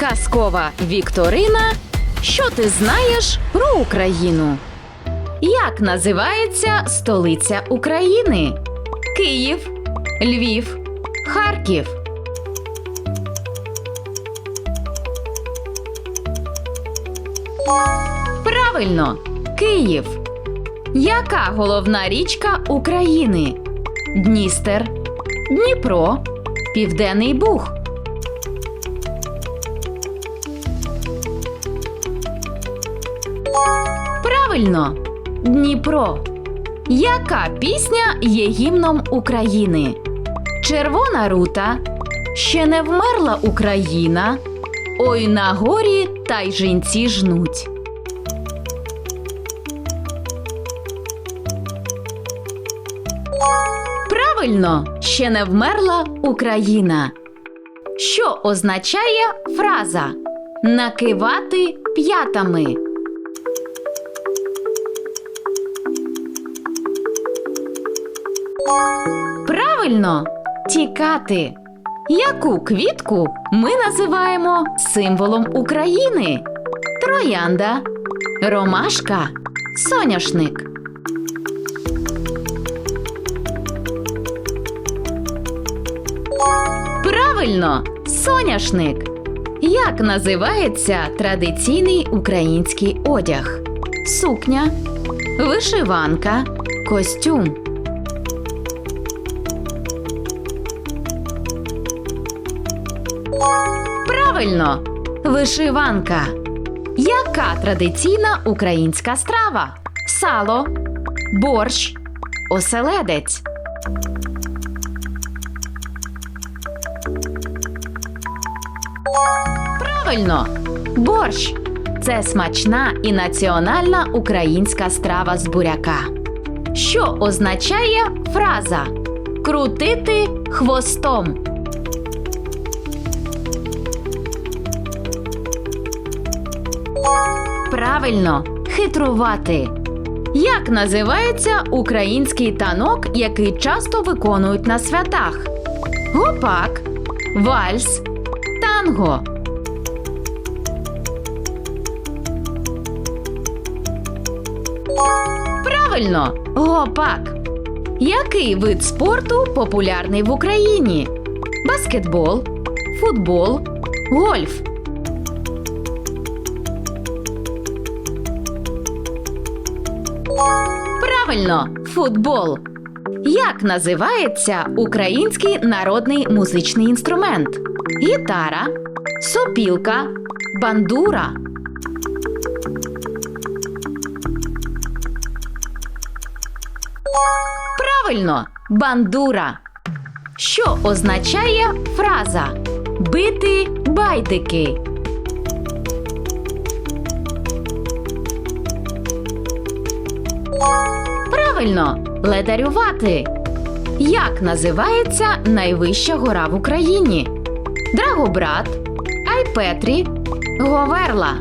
Казкова Вікторина. Що ти знаєш про Україну? Як називається столиця України? Київ, Львів, Харків. Правильно, Київ. Яка головна річка України? Дністер, Дніпро, Південний Буг. Правильно, Дніпро. Яка пісня є гімном України? Червона рута. Ще не вмерла Україна. Ой на горі та й жінці жнуть. Правильно, ще не вмерла Україна. Що означає фраза накивати п'ятами? Правильно, тікати. Яку квітку ми називаємо символом України? Троянда, ромашка, соняшник. Правильно, соняшник. Як називається традиційний український одяг? Сукня, вишиванка, костюм. Правильно, вишиванка. Яка традиційна українська страва? Сало, борщ, оселедець. Правильно, борщ це смачна і національна українська страва з буряка. Що означає фраза крутити хвостом? Правильно, хитрувати. Як називається український танок, який часто виконують на святах? Гопак, вальс, танго. Правильно, гопак. Який вид спорту популярний в Україні? Баскетбол, футбол, гольф. Правильно, футбол. Як називається український народний музичний інструмент? Гітара, сопілка, бандура. Правильно, бандура. Що означає фраза бити байдики? Правильно, ледарювати. Як називається найвища гора в Україні? Драгобрат, Айпетрі, Говерла.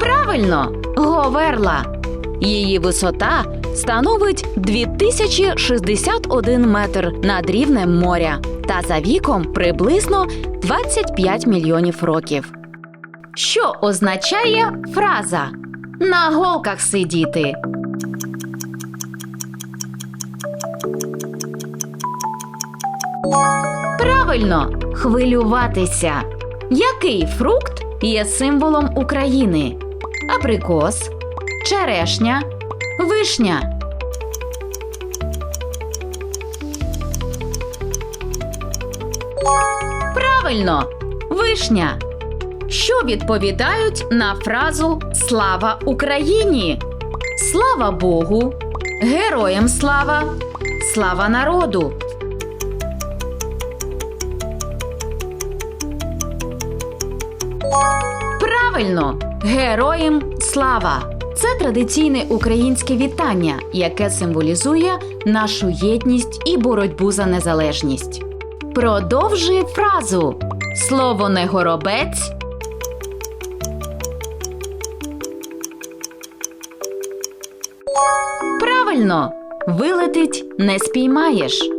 Правильно, Говерла. Її висота становить 2061 метр над рівнем моря та за віком приблизно 25 мільйонів років. Що означає фраза на голках сидіти? Правильно, хвилюватися. Який фрукт є символом України? Абрикос, черешня, вишня. Правильно, вишня. Що відповідають на фразу Слава Україні? Слава Богу, Героям слава, слава народу. Правильно, героям слава! Це традиційне українське вітання, яке символізує нашу єдність і боротьбу за незалежність. Продовжуй фразу Слово не горобець. Правильно, вилетить не спіймаєш.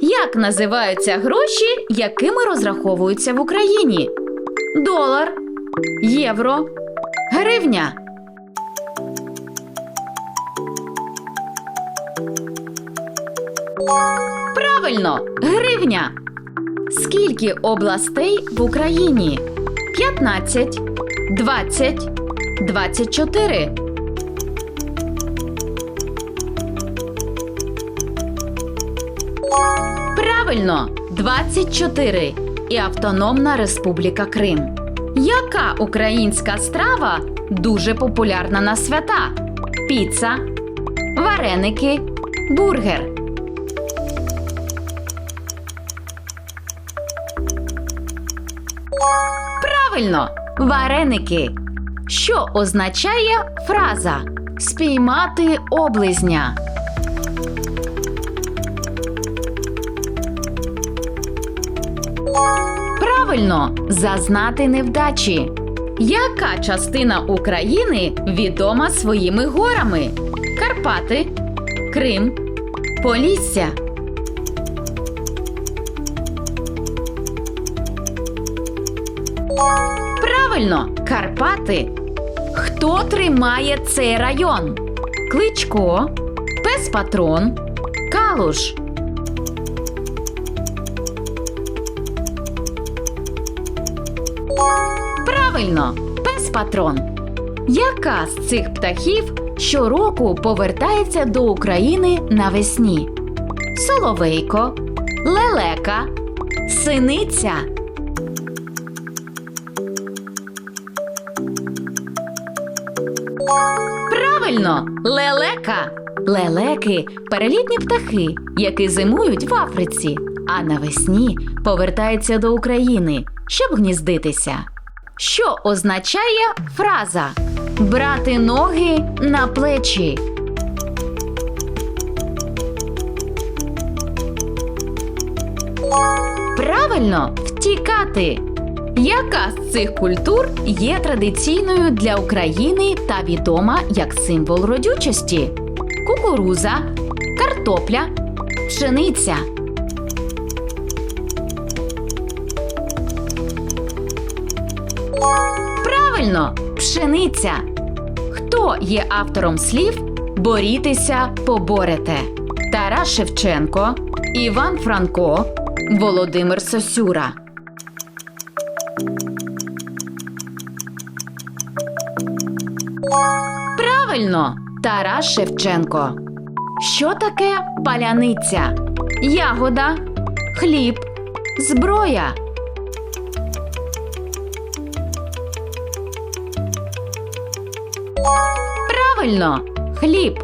Як називаються гроші, якими розраховуються в Україні? Долар, євро, гривня. Правильно, гривня. Скільки областей в Україні? 15, 20, 24. Правильно, 24 і Автономна Республіка Крим. Яка українська страва дуже популярна на свята? Піца, вареники, бургер. Правильно, вареники. Що означає фраза спіймати облизня? Правильно, зазнати невдачі. Яка частина України відома своїми горами? Карпати, Крим, Полісся. Правильно, Карпати. Хто тримає цей район? Кличко, Пес Патрон, Калуш. Правильно, пес патрон. Яка з цих птахів щороку повертається до України навесні? Соловейко, лелека, синиця. Правильно, лелека. Лелеки перелітні птахи, які зимують в Африці, а навесні повертаються до України, щоб гніздитися. Що означає фраза брати ноги на плечі? Правильно, втікати. Яка з цих культур є традиційною для України та відома як символ родючості? Кукуруза, картопля, пшениця. Правильно, пшениця. Хто є автором слів Борітеся, поборете? Тарас Шевченко, Іван Франко, Володимир Сосюра. Правильно, Тарас Шевченко. Що таке паляниця? Ягода, хліб, зброя. Правильно, хліб.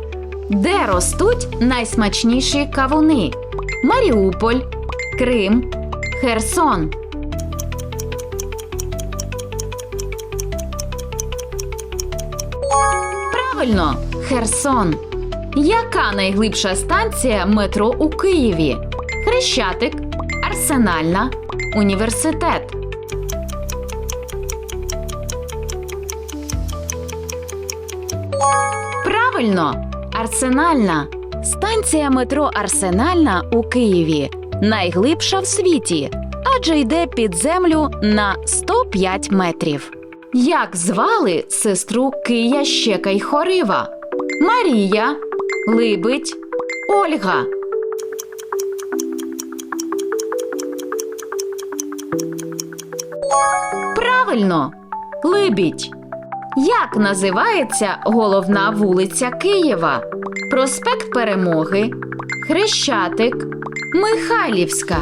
Де ростуть найсмачніші кавуни? Маріуполь, Крим, Херсон. Правильно, Херсон. Яка найглибша станція метро у Києві? Хрещатик, Арсенальна, Університет. Правильно, Арсенальна. Станція метро Арсенальна у Києві найглибша в світі, адже йде під землю на 105 метрів. Як звали сестру Кия Щека й Хорива? Марія, Либить, Ольга. Правильно, Либідь. Як називається головна вулиця Києва? Проспект Перемоги, Хрещатик, Михайлівська.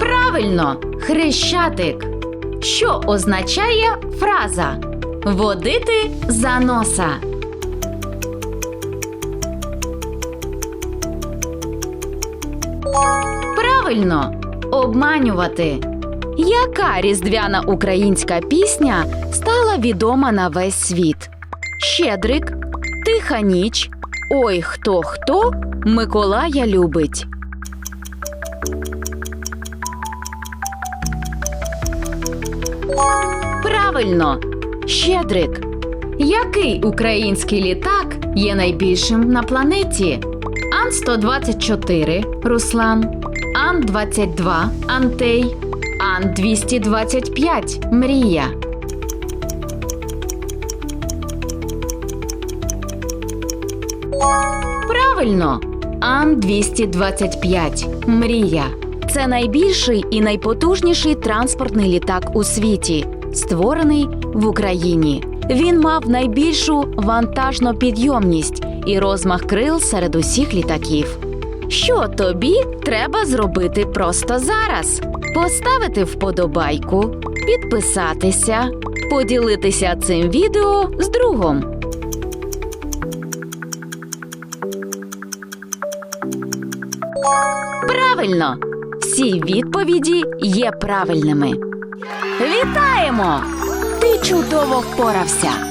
Правильно, Хрещатик. Що означає фраза водити за носа? Правильно, обманювати. Яка різдвяна українська пісня стала відома на весь світ? Щедрик, Тиха ніч, Ой хто хто Миколая любить. Правильно, Щедрик. Який український літак є найбільшим на планеті? Ан-124 Руслан, Ан-22 Антей, Ан-225 Мрія. Правильно, Ан-225 Мрія. Це найбільший і найпотужніший транспортний літак у світі, створений в Україні. Він мав найбільшу вантажну підйомність і розмах крил серед усіх літаків. Що тобі треба зробити просто зараз? Поставити вподобайку, підписатися, поділитися цим відео з другом. Правильно! Всі відповіді є правильними. Вітаємо! Ти чудово впорався!